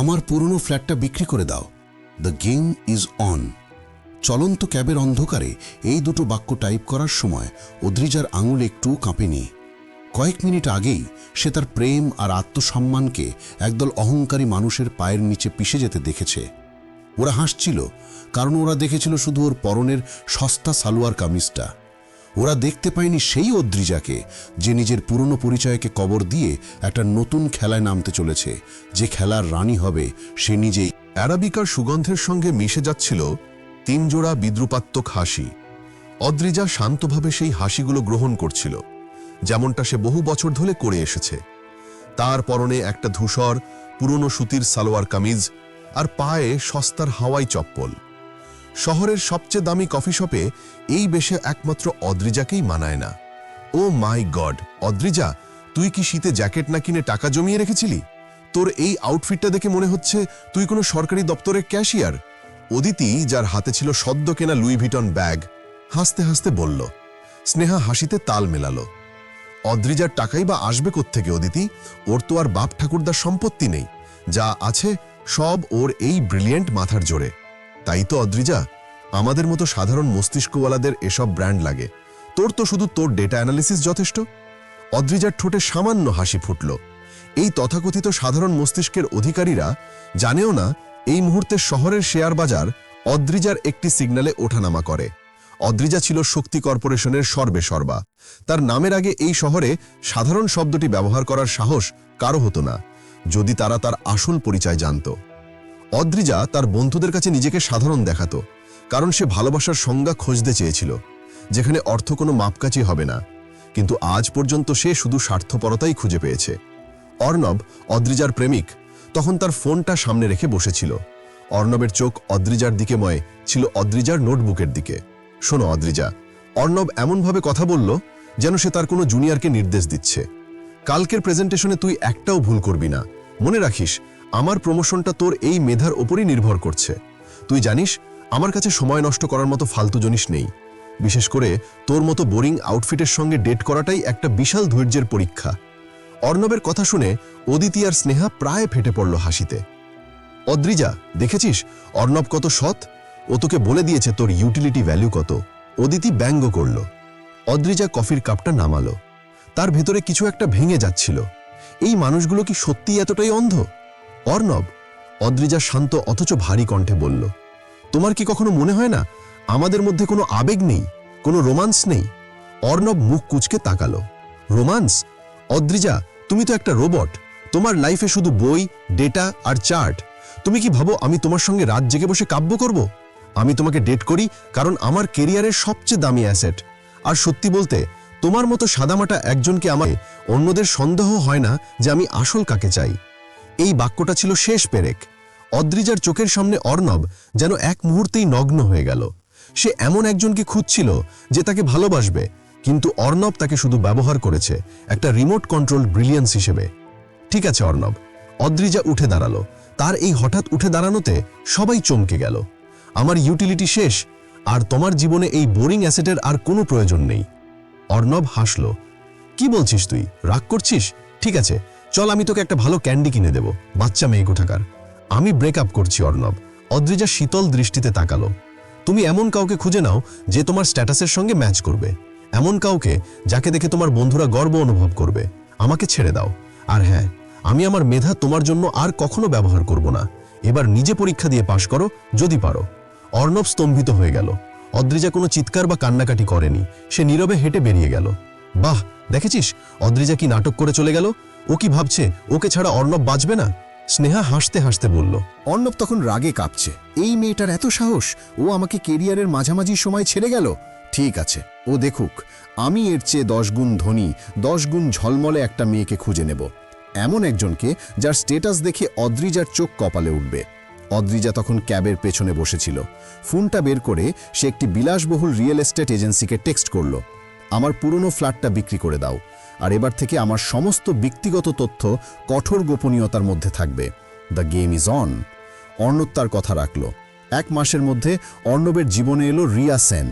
আমার পুরনো ফ্ল্যাটটা বিক্রি করে দাও। দ্য গেম ইজ অন চলন্ত ক্যাবের অন্ধকারে এই দুটো বাক্য টাইপ করার সময় অদ্রিজার আঙুল একটু কাঁপেনি কয়েক মিনিট আগেই সে তার প্রেম আর আত্মসম্মানকে একদল অহংকারী মানুষের পায়ের নিচে পিষে যেতে দেখেছে। ওরা হাসছিল, কারণ ওরা দেখেছিল শুধু ওর পরনের সস্তা সালোয়ার কামিজটা। ওরা দেখতে পায়নি সেই অদ্রিজাকে যে নিজের পুরনো পরিচয়কে কবর দিয়ে একটা নতুন খেলায় নামতে চলেছে। যে খেলার রানী হবে, সে নিজেই। অ্যারাবিকার সুগন্ধের সঙ্গে মিশে যাচ্ছিল তিন জোড়া বিদ্রুপাত্মক হাসি। অদ্রিজা শান্তভাবে সেই হাসিগুলো গ্রহণ করছিল, যেমনটা সে বহু বছর ধরে করে এসেছে। তার পরনে একটা ধূসর, পুরনো সুতির সালোয়ার কামিজ আর পায়ে সস্তার হাওয়াই চপ্পল। শহরের সবচেয়ে দামি কফি শপে এই বেশে একমাত্র অদ্রিজাকেই মানায় না। ও মাই গড, অদ্রিজা, তুই কি শীতে জ্যাকেট না কিনে টাকা জমিয়ে রেখেছিলি? তোর এই আউটফিটটা দেখে মনে হচ্ছে তুই কোনো সরকারি দপ্তরের ক্যাশিয়ার। অদিতি, যার হাতে ছিল সদ্য কেনা লুই ভিটন ব্যাগ, হাসতে হাসতে বলল। স্নেহা হাসিতে তাল মেলালো। অদ্রিজার টাকাই বা আসবে কোত্থেকে, অদিতি? ওর তো আর বাপ ঠাকুরদার সম্পত্তি নেই। যা আছে সব ওর এই ব্রিলিয়েন্ট মাথার জোরে। তাই তো, অদ্রিজা? আমাদের মতো সাধারণ মস্তিষ্কওয়ালাদের এসব ব্র্যান্ড লাগে। তোর তো শুধু তোর ডেটা অ্যানালিসিস যথেষ্ট। অদ্রিজার ঠোঁটে সামান্য হাসি ফুটল। এই তথাকথিত সাধারণ মস্তিষ্কের অধিকারীরা জানেও না, এই মুহূর্তে শহরের শেয়ার বাজার অদ্রিজার একটি সিগন্যালে ওঠানামা করে। অদ্রিজা ছিল শক্তি কর্পোরেশনের সর্বে সর্বা তার নামের আগে এই শহরে সাধারণ শব্দটি ব্যবহার করার সাহস কারও হতো না, যদি তারা তার আসল পরিচয় জানত। অদ্রিজা তার বন্ধুদের কাছে নিজেকে সাধারণ দেখাতো, কারণ সে ভালোবাসার সংজ্ঞা খুঁজতে চেয়েছিল, যেখানে অর্থ কোনো মাপকাচি হবে না। কিন্তু আজ পর্যন্ত সে শুধু স্বার্থপরতাই খুঁজে পেয়েছে। অর্ণব, অদ্রিজার প্রেমিক, তখন তার ফোনটা সামনে রেখে বসেছিল। অর্ণবের চোখ অদ্রিজার দিকে ময়, ছিল অদ্রিজার নোটবুকের দিকে। শোনো অদ্রিজা, অর্ণব এমনভাবে কথা বলল যেন সে তার কোনো জুনিয়রকে নির্দেশ দিচ্ছে। কালকের প্রেজেন্টেশনে তুই একটাও ভুল করবি না। মনে রাখিস আমার প্রমোশনটা তোর এই মেধার ওপরই নির্ভর করছে। তুই জানিস, আমার কাছে সময় নষ্ট করার মতো ফালতু জিনিস নেই। বিশেষ করে তোর মতো বোরিং আউটফিটের সঙ্গে ডেট করাটাই একটা বিশাল ধৈর্যের পরীক্ষা। অর্ণবের কথা শুনে অদিতি আর স্নেহা প্রায় ফেটে পড়ল হাসিতে। অদ্রিজা, দেখেছিস অর্ণব কত সৎ? ও তোকে বলে দিয়েছে তোর ইউটিলিটি ভ্যালু কত। অদিতি ব্যঙ্গ করল। অদ্রিজা কফির কাপটা নামালো। তার ভেতরে কিছু একটা ভেঙে যাচ্ছিল। এই মানুষগুলো কি সত্যিই এতটাই অন্ধ? অর্ণব, অদ্রিজা শান্ত অথচ ভারী কণ্ঠে বলল, তোমার কি কখনো মনে হয় না আমাদের মধ্যে কোনো আবেগ নেই, কোনো রোমান্স নেই? অর্ণব মুখ কুচকে তাকালো, রোমান্স? অদ্রিজা, তুমি তো একটা রোবট, তোমার লাইফে শুধু বই, ডেটা আর চার্ট, তুমি কি ভাবো আমি তোমার সঙ্গে রাত জেগে বসে কাব্য করব? আমি তোমাকে ডেট করি কারণ আমার কেরিয়ারের সবচেয়ে দামি অ্যাসেট, আর সত্যি বলতে, তোমার মতো সাদামাটা একজনকে আমায় অন্যদের সন্দেহ হয় না যে আমি আসল কাকে চাই। এই বাক্যটা ছিল শেষ পেরেক। অদ্রিজার চোখের সামনে অর্ণব যেন এক মুহূর্তেই নগ্ন হয়ে গেল। সে এমন একজনকে খুঁজছিল যে তাকে ভালোবাসবে, কিন্তু অর্ণব তাকে শুধু ব্যবহার করেছে একটা রিমোট কন্ট্রোল ব্রিলিয়ান্স হিসেবে। ঠিক আছে, অর্ণব। অদ্রিজা উঠে দাঁড়াল। তার এই হঠাৎ উঠে দাঁড়ানোতে সবাই চমকে গেল। আমার ইউটিলিটি শেষ, আর তোমার জীবনে এই বোরিং অ্যাসেটের আর কোনো প্রয়োজন নেই। অর্ণব হাসল। কি বলছিস তুই? রাগ করছিস? ঠিক আছে চল, আমি তোকে একটা ভালো ক্যান্ডি কিনে দেব, বাচ্চা মেয়ে কোঠাকার। আমি ব্রেকআপ করছি, অর্ণব। অদ্রিজা শীতল দৃষ্টিতে তাকালো। তুমি এমন কাউকে খুঁজে নাও যে তোমার স্ট্যাটাসের সঙ্গে ম্যাচ করবে। এমন কাউকে যাকে দেখে তোমার বন্ধুরা গর্ব অনুভব করবে। আমাকে ছেড়ে দাও। আর হ্যাঁ আমি আমার মেধা তোমার জন্য আর কখনো ব্যবহার করব না। এবার নিজে পরীক্ষা দিয়ে পাশ করো, যদি পারো। অর্ণব স্তম্ভিত হয়ে গেল। অদ্রিজা কোনো চিৎকার বা কান্নাকাটি করেনি। সে নীরবে হেঁটে বেরিয়ে গেল। বাহ, দেখেছিস? অদ্রিজা কি নাটক করে চলে গেল? ও কি ভাবছে? ওকে ছাড়া অর্ণব বাঁচবে না? স্নেহা হাসতে হাসতে বলল, অর্ণব তখন রাগে কাঁপছে। এই মেয়েটার এত সাহস? ও আমাকে কেরিয়ারের মাঝামাঝি সময় ছেড়ে গেল? ঠিক আছে, ও দেখুক। আমি এর চেয়ে দশ গুণ ধনী, দশ গুণ ঝলমলে একটা মেয়েকে খুঁজে নেব। এমন একজনকে যার স্টেটাস দেখে অদ্রিজার চোখ কপালে উঠবে। অদ্রিজা তখন ক্যাবের পেছনে বসেছিল। ফোনটা বের করে সে একটি বিলাসবহুল রিয়েল এস্টেট এজেন্সিকে টেক্সট করল, আমার পুরনো ফ্ল্যাটটা বিক্রি করে দাও। আর এবার থেকে আমার সমস্ত ব্যক্তিগত তথ্য কঠোর গোপনীয়তার মধ্যে থাকবে। The game is on Arnab তার কথা রাখল। এক মাসের মধ্যে অর্ণবের জীবনে এলো রিয়া সেন।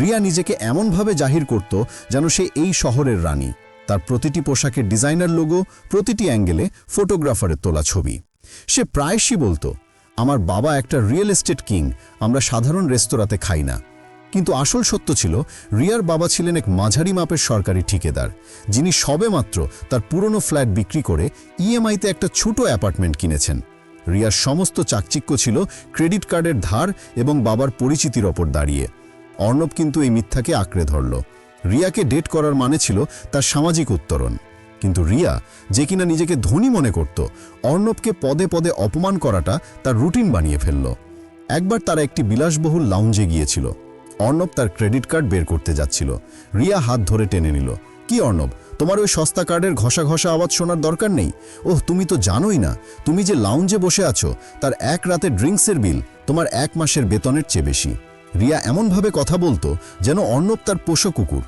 রিয়া নিজেকে এমনভাবে জাহির করত যেন সে এই শহরের রানী। তার প্রতিটি পোশাকের ডিজাইনার লোগো, প্রতিটি অ্যাঙ্গেলে ফটোগ্রাফারের তোলা ছবি। সে প্রায়শই বলতো, আমার বাবা একটা রিয়েল এস্টেট কিং, আমরা সাধারণ রেস্তোরাঁতে খাই না। কিন্তু আসল সত্য ছিল, রিয়ার বাবা ছিলেন এক মাঝারি মাপের সরকারি ঠিকাদার, যিনি সবেমাত্র তার পুরনো ফ্ল্যাট বিক্রি করে ইএমআইতে একটা ছোট অ্যাপার্টমেন্ট কিনেছেন। রিয়ার সমস্ত চাকচিক্য ছিল ক্রেডিট কার্ডের ধার এবং বাবার পরিচিতির ওপর দাঁড়িয়ে। অর্ণব কিন্তু এই মিথ্যাকে আঁকড়ে ধরল। রিয়াকে ডেট করার মানে ছিল তার সামাজিক উত্তরণ। কিন্তু রিয়া যে কিনা নিজেকে ধনী মনে করত, অর্ণবকে পদে পদে অপমান করাটা তার রুটিন বানিয়ে ফেলল। একবার তারা একটি বিলাসবহুল লাউঞ্জে গিয়েছিল। অর্ণব তার ক্রেডিট কার্ড বের করতে যাচ্ছিল। রিয়া হাত ধরে টেনে নিল, কি অর্ণব, তোমার ওই সস্তা কার্ডের ঘষা ঘষা আওয়াজ শোনার দরকার নেই? ওহ, তুমি তো জানোই না, তুমি যে লাউঞ্জে বসে আছো, তার এক রাতে ড্রিঙ্কসের বিল তোমার এক মাসের বেতনের চেয়ে বেশি। রিয়া এমনভাবে কথা বলতো যেন অর্ণব তার পোষো কুকুর।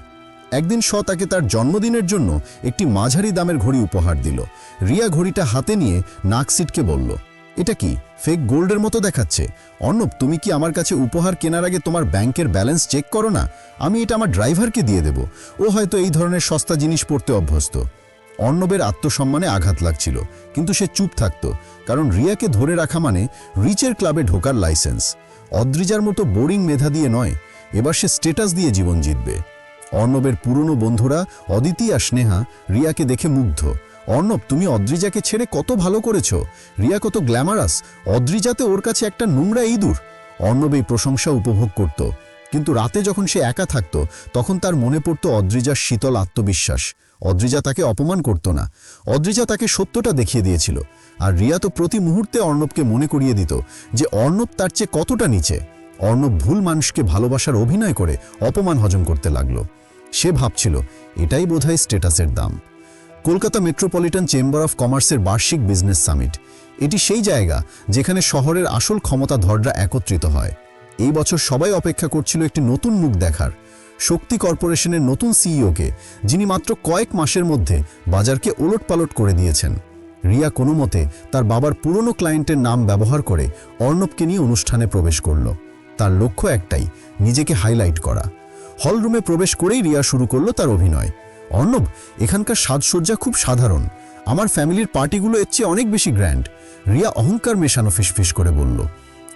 একদিন শ তাকে তার জন্মদিনের জন্য একটি মাঝারি দামের ঘড়ি উপহার দিল। রিয়া ঘড়িটা হাতে নিয়ে নাক সিটকে বলল এটা কি? ফেক গোল্ডের মতো দেখাচ্ছে। অর্ণব, তুমি কি আমার কাছে উপহার কেনার আগে তোমার ব্যাংকের ব্যালেন্স চেক করো না? আমি এটা আমার ড্রাইভারকে দিয়ে দেব। ও হয়তো এই ধরনের সস্তা জিনিস পড়তে অভ্যস্ত। অর্ণবের আত্মসম্মানে আঘাত লাগছিল, কিন্তু সে চুপ থাকত, কারণ রিয়াকে ধরে রাখা মানে রিচের ক্লাবে ঢোকার লাইসেন্স। অদ্রিজার মতো বোরিং মেধা দিয়ে নয়, এবার সে স্টেটাস দিয়ে জীবন জিতবে। অর্ণবের পুরনো বন্ধুরা অদিতি আর স্নেহা রিয়াকে দেখে মুগ্ধ। অর্ণব, তুমি অদ্রিজাকে ছেড়ে কত ভালো করেছ। রিয়া কত গ্ল্যামারাস, অদ্রিজাতে ওর কাছে একটা নোংরা ইঁদুর। অর্ণব এই প্রশংসা উপভোগ করত, কিন্তু রাতে যখন সে একা থাকত, তখন তার মনে পড়ত অদ্রিজার শীতল আত্মবিশ্বাস। অদ্রিজা তাকে অপমান করত না। অদ্রিজা তাকে সত্যটা দেখিয়ে দিয়েছিল, আর রিয়া তো প্রতি মুহূর্তে অর্ণবকে মনে করিয়ে দিত যে অর্ণব তার চেয়ে কতটা নিচে। অর্ণব ভুল মানুষকে ভালোবাসার অভিনয় করে অপমান হজম করতে লাগল। সে ভাবছিল, এটাই বোধহয় স্টেটাসের দাম। কলকাতা মেট্রোপলিটন চেম্বার অফ কমার্সের বার্ষিক বিজনেস সামিট। এটি সেই জায়গা যেখানে শহরের আসল ক্ষমতাধররা একত্রিত হয়। এই বছর সবাই অপেক্ষা করছিল একটি নতুন মুখ দেখার। শক্তি কর্পোরেশনের নতুন সিইওকে, যিনি মাত্র কয়েক মাসের মধ্যে বাজারকে ওলটপালট করে দিয়েছেন। রিয়া কোনো মতে তার বাবার পুরনো ক্লায়েন্টের নাম ব্যবহার করে অর্ণবকে নিয়ে অনুষ্ঠানে প্রবেশ করল। তার লক্ষ্য একটাই, নিজেকে হাইলাইট করা। হলরুমে প্রবেশ করেই রিয়া শুরু করল তার অভিনয়। অর্ণব, এখানকার সাজসজ্জা খুব সাধারণ। আমার ফ্যামিলির পার্টিগুলো এর চেয়ে অনেক বেশি গ্র্যান্ড। রিয়া অহংকার মেশানো ফিসফিস করে বলল।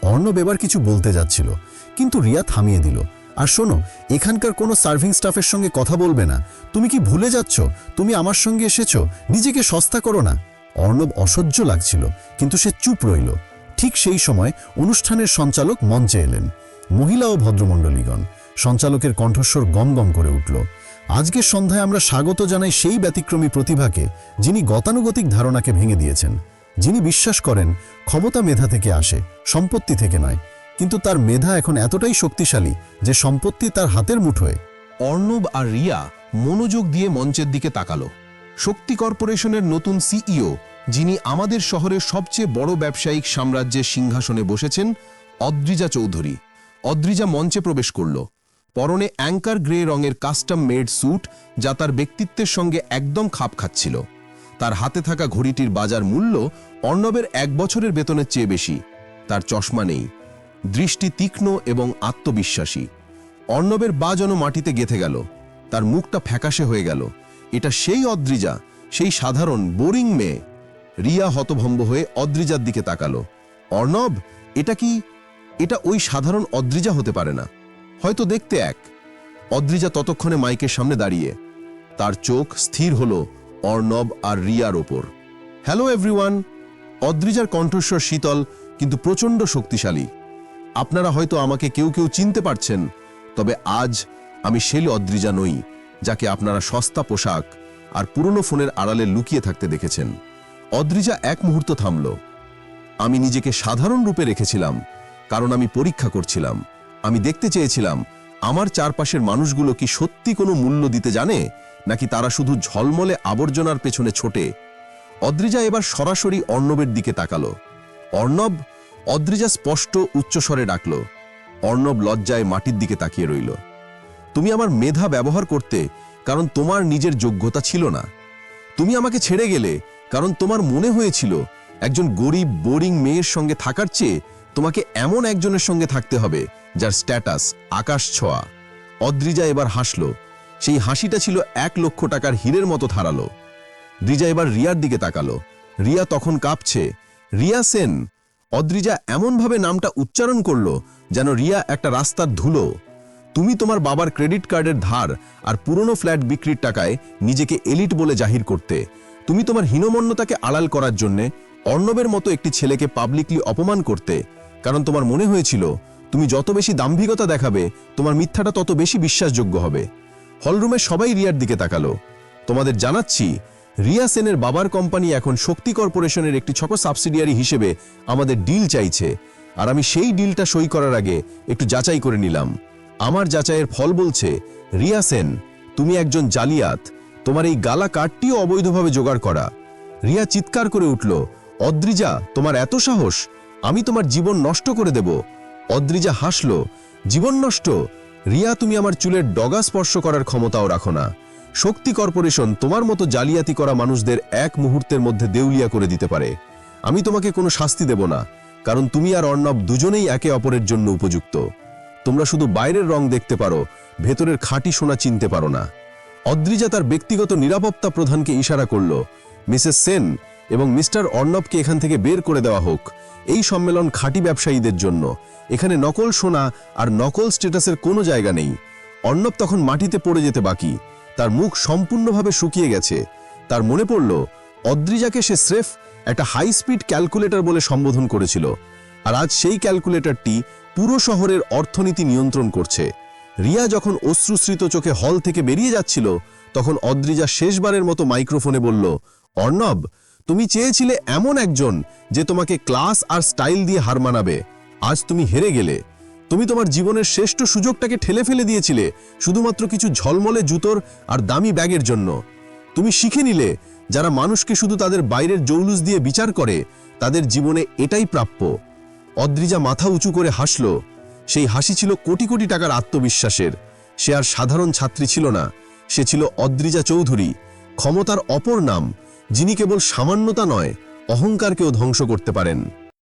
অর্ণব এবার কিছু বলতে যাচ্ছিল, কিন্তু রিয়া থামিয়ে দিল। আর শোনো, এখানকার কোনো সার্ভিং স্টাফের সঙ্গে কথা বলবে না। তুমি কি ভুলে যাচ্ছ? তুমি আমার সঙ্গে এসেছ? নিজেকে সস্তা করো না। অর্ণব অসহ্য লাগছিল, কিন্তু সে চুপ রইল। ঠিক সেই সময় অনুষ্ঠানের সঞ্চালক মঞ্চে এলেন। মহিলা ও ভদ্রমণ্ডলীগণ, সঞ্চালকের কণ্ঠস্বর গম গম করে উঠল। আজকের সন্ধ্যায় আমরা স্বাগত জানাই সেই ব্যতিক্রমী প্রতিভাকে, যিনি গতানুগতিক ধারণাকে ভেঙে দিয়েছেন। যিনি বিশ্বাস করেন, ক্ষমতা মেধা থেকে আসে, সম্পত্তি থেকে নয়। কিন্তু তার মেধা এখন এতটাই শক্তিশালী যে সম্পত্তি তার হাতের মুঠোয়। অর্ণব আর রিয়া মনোযোগ দিয়ে মঞ্চের দিকে তাকালো। শক্তি কর্পোরেশনের নতুন সিইও, যিনি আমাদের শহরের সবচেয়ে বড় ব্যবসায়িক সাম্রাজ্যের সিংহাসনে বসেছেন, অদ্রিজা চৌধুরী। অদ্রিজা মঞ্চে প্রবেশ করল। পরনে অ্যাঙ্কার গ্রে রঙের কাস্টম মেড স্যুট, যা তার ব্যক্তিত্বের সঙ্গে একদম খাপ খাচ্ছিল। তার হাতে থাকা ঘড়িটির বাজার মূল্য অর্ণবের এক বছরের বেতনের চেয়ে বেশি। তার চশমা নেই। দৃষ্টি তীক্ষ্ণ এবং আত্মবিশ্বাসী। অর্ণবের বা যেন মাটিতে গেথে গেল। তার মুখটা ফ্যাকাশে হয়ে গেল। এটা সেই অদ্রিজা, সেই সাধারণ, বোরিং মেয়ে। রিয়া হতভম্ব হয়ে অদ্রিজার দিকে তাকালো। অর্ণব, এটা কি, এটা ওই সাধারণ অদ্রিজা হতে পারে না। হয়তো দেখতে এক। অদ্রিজা ততক্ষণে মাইকের সামনে দাঁড়িয়ে। তার চোখ স্থির হল অর্ণব আর রিয়ার ওপর। Hello, everyone. অদ্রিজার কণ্ঠস্বর শীতল, কিন্তু প্রচণ্ড শক্তিশালী। আপনারা হয়তো আমাকে কেউ কেউ চিনতে পারছেন, তবে আজ আমি সেই অদ্রিজা নই, যাকে আপনারা সস্তা পোশাক আর পুরনো ফোনের আড়ালে লুকিয়ে থাকতে দেখেছেন। অদ্রিজা এক মুহূর্ত থামল। আমি নিজেকে সাধারণ রূপে রেখেছিলাম, কারণ আমি পরীক্ষা করছিলাম। আমি দেখতে চেয়েছিলাম, আমার চারপাশের মানুষগুলো কি সত্যি কোনো মূল্য দিতে জানে, নাকি তারা শুধু ঝলমলে আবর্জনার পেছনে ছোটে? অদ্রিজা এবার সরাসরি অর্ণবের দিকে তাকালো। অর্ণব, অদ্রিজা স্পষ্ট উচ্চস্বরে ডাকল। অর্ণব লজ্জায় মাটির দিকে তাকিয়ে রইল। তুমি আমার মেধা ব্যবহার করতে, কারণ তোমার নিজের যোগ্যতা ছিল না। তুমি আমাকে ছেড়ে গেলে, কারণ তোমার মনে হয়েছিল, একজন গরিব, বোরিং মেয়ের সঙ্গে থাকার চেয়ে তোমাকে এমন একজনের সঙ্গে থাকতে হবে যার স্ট্যাটাস আকাশ ছোঁয়া। অদ্রিজা এবার হাসল। সেই হাসিটা ছিল এক লক্ষ টাকার হীরের মতো ধারালো। দ্রিজা এবার রিয়ার দিকে তাকালো। রিয়া তখন কাঁপছে। রিয়া সেন, অদ্রিজা এমনভাবে নামটা উচ্চারণ করল যেন রিয়া একটা রাস্তার ধুলো। তুমি তোমার বাবার ক্রেডিট কার্ডের ধার আর পুরনো ফ্ল্যাট বিক্রির টাকায় নিজেকে এলিট বলে জাহির করতে। তুমি তোমার হীনমন্যতাকে আড়াল করার জন্যে অর্ণবের মতো একটি ছেলেকে পাবলিকলি অপমান করতে। কারণ তোমার মনে হয়েছিল তুমি যত বেশি দাম্ভিকতা দেখাবে, তোমার মিথ্যাটা তত বেশি বিশ্বাসযোগ্য হবে। হলরুমে সবাই রিয়ার দিকে তাকালো। তোমাদের জানাচ্ছি, রিয়া সেনের বাবার কোম্পানি এখন শক্তি কর্পোরেশনের একটি ছোট সাবসিডিয়ারি হিসেবে আমাদের ডিল চাইছে। আর আমি সেই ডিলটা সই করার আগে একটু যাচাই করে নিলাম। আমার যাচাইয়ের ফল বলছে, রিয়া সেন, তুমি একজন জালিয়াত। তোমার এই গালা কার্ডটিও অবৈধভাবে জোগাড় করা। রিয়া চিৎকার করে উঠল, অদ্রিজা, তোমার এত সাহস, আমি তোমার জীবন নষ্ট করে দেব। অদ্রিজা হাসল, জীবন নষ্ট? রিয়া, তুমি আমার চুলের ডগা স্পর্শ করার ক্ষমতাও রাখো না। শক্তি কর্পোরেশন তোমার মতো জালিয়াতি করা মানুষদের এক মুহূর্তের মধ্যে দেউলিয়া করে দিতে পারে। আমি তোমাকে কোনো শাস্তি দেব না, কারণ তুমি আর অর্ণব দুজনেই একে অপরের জন্য উপযুক্ত। তোমরা শুধু বাইরের রং দেখতে পারো, ভেতরের খাঁটি সোনা চিনতে পারো না। অদ্রিজা তার ব্যক্তিগত নিরাপত্তা প্রধানকে ইশারা করল, মিসেস সেন এবং মিস্টার অর্ণবকে এখান থেকে বের করে দেওয়া হোক। এই সম্মেলন খাঁটি ব্যবসায়ীদের জন্য। এখানে নকল সোনা আর নকল স্ট্যাটাসের কোনো জায়গা নেই। অর্ণব তখন মাটিতে পড়ে যেতে বাকি। তার মুখ সম্পূর্ণভাবে শুকিয়ে গেছে। তার মনে পড়ল, অদ্রিজাকে সে স্রেফ একটা হাই স্পিড ক্যালকুলেটর বলে সম্বোধন করেছিল। আর আজ সেই ক্যালকুলেটরটি পুরো শহরের অর্থনীতি নিয়ন্ত্রণ করছে। রিয়া যখন অশ্রুশ্রিত চোখে হল থেকে বেরিয়ে যাচ্ছিল, তখন অদ্রিজা শেষবারের মতো মাইক্রোফোনে বলল, অর্ণব তুমি চেয়েছিলে এমন একজন যে তোমাকে ক্লাস আর স্টাইল দিয়ে হার মানাবে। আজ তুমি হেরে গেলে। তুমি তোমার জীবনের শ্রেষ্ঠ সুযোগটাকে ঠেলে ফেলে দিয়েছিলে শুধুমাত্র কিছু ঝলমলে জুতোর আর দামি ব্যাগের জন্য। তুমি শিখে নিলে, যারা মানুষকে শুধু তাদের বাইরের জৌলুস দিয়ে বিচার করে, তাদের জীবনে এটাই প্রাপ্য। অদ্রিজা মাথা উঁচু করে হাসল। সেই হাসি ছিল কোটি কোটি টাকার আত্মবিশ্বাসের। সে আর সাধারণ ছাত্রী ছিল না। সে ছিল অদ্রিজা চৌধুরী, ক্ষমতার অপর নাম। যিনি কেবল সামান্যতা নয় অহংকারকেও ধ্বংস করতে পারেন।